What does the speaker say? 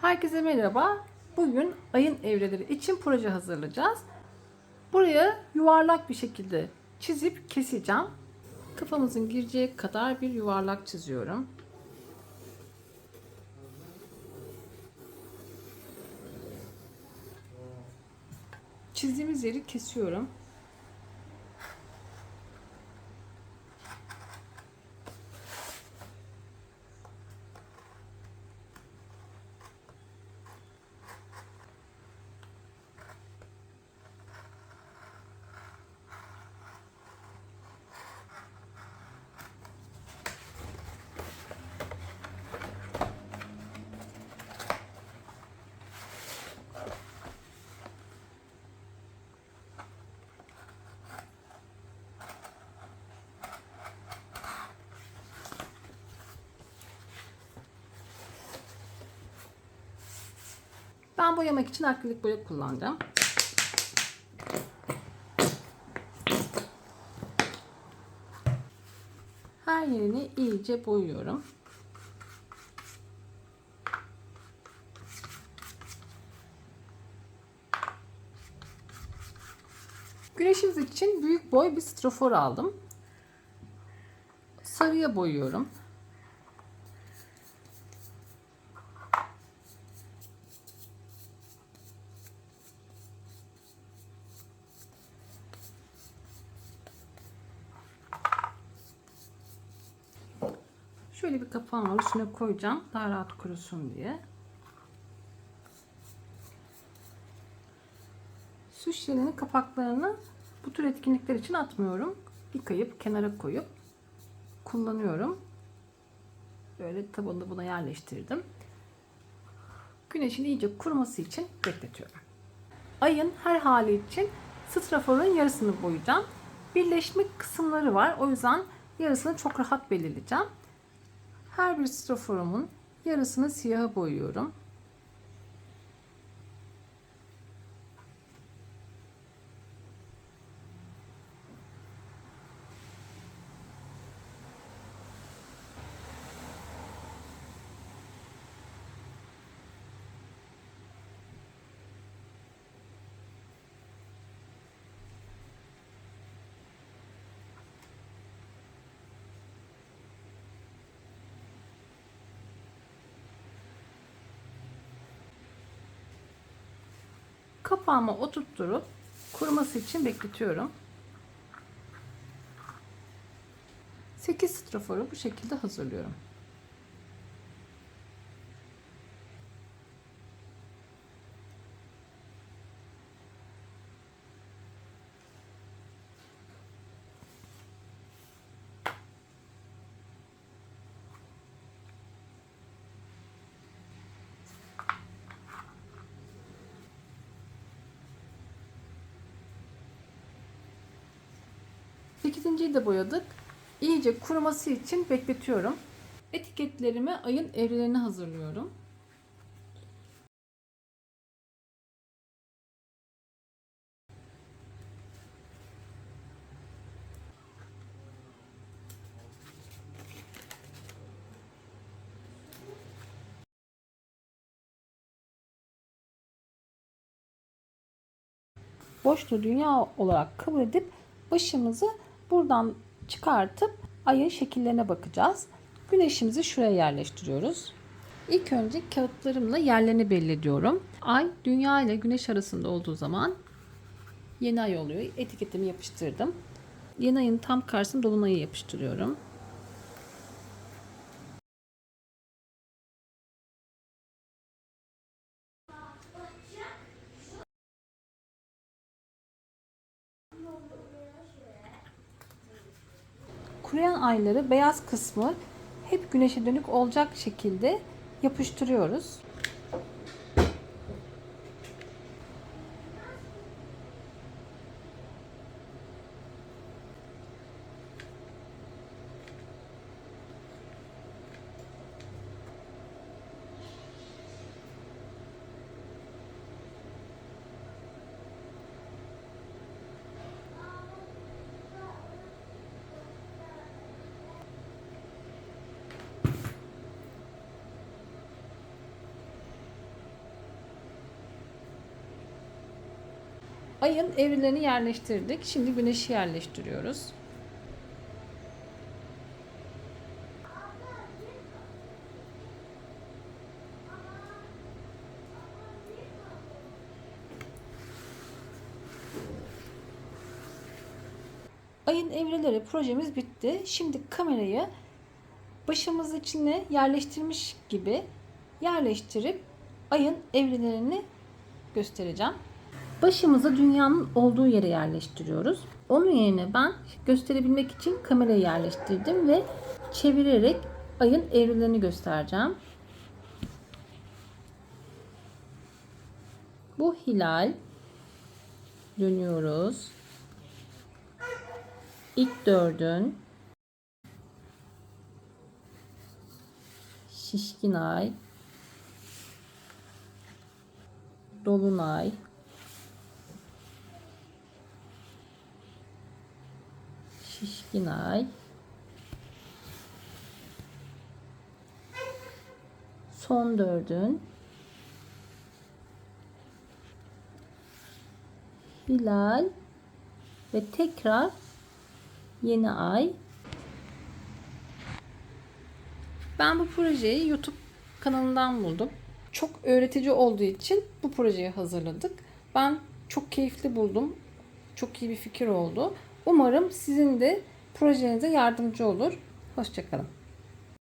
Herkese merhaba. Bugün ayın evreleri için proje hazırlayacağız. Buraya yuvarlak bir şekilde çizip keseceğim. Kafamızın gireceği kadar bir yuvarlak çiziyorum. Çizdiğimiz yeri kesiyorum. Ben boyamak için akrilik boya kullanacağım. Her yerini iyice boyuyorum. Güneşimiz için büyük boy bir strafor aldım. Sarıya boyuyorum. Şöyle bir kapağım var. Üstüne koyacağım. Daha rahat kurusun diye. Su şişelerinin kapaklarını bu tür etkinlikler için atmıyorum. Yıkayıp kenara koyup kullanıyorum. Böyle tabanını buna yerleştirdim. Güneşin iyice kuruması için bekletiyorum. Ayın her hali için straforun yarısını boyayacağım. Birleşme kısımları var. O yüzden yarısını çok rahat belirleyeceğim. Her bir straforumun yarısını siyaha boyuyorum. Kapağıma oturtturup kuruması için bekletiyorum. 8 straforu bu şekilde hazırlıyorum. Sekizinciyi de boyadık. İyice kuruması için bekletiyorum. Etiketlerimi ayın evrelerini hazırlıyorum. boşluğu dünya olarak kabul edip başımızı buradan çıkartıp ayın şekillerine bakacağız. Güneşimizi şuraya yerleştiriyoruz. İlk önce kağıtlarımla yerlerini belli. Ay dünya ile güneş arasında olduğu zaman yeni ay oluyor. Etiketimi yapıştırdım. Yeni ayın tam karşısına dolunayı yapıştırıyorum. Kuruyan ayları beyaz kısmı hep güneşe dönük olacak şekilde yapıştırıyoruz. Ayın evrelerini yerleştirdik. Şimdi güneşi yerleştiriyoruz. Ayın evreleri projemiz bitti. Şimdi kamerayı başımız içine yerleştirmiş gibi yerleştirip ayın evrelerini göstereceğim. Başımızı dünyanın olduğu yere yerleştiriyoruz. Onun yerine ben gösterebilmek için kamerayı yerleştirdim ve çevirerek ayın evrelerini göstereceğim. Bu hilal. Dönüyoruz. İlk dördün. Şişkin ay. Dolunay. Şişkin ay. Son dördün. Hilal ve tekrar yeni ay. Ben bu projeyi YouTube kanalından buldum. Çok öğretici olduğu için bu projeyi hazırladık. Ben çok keyifli buldum. Çok iyi bir fikir oldu. Umarım sizin de projenize yardımcı olur. Hoşçakalın.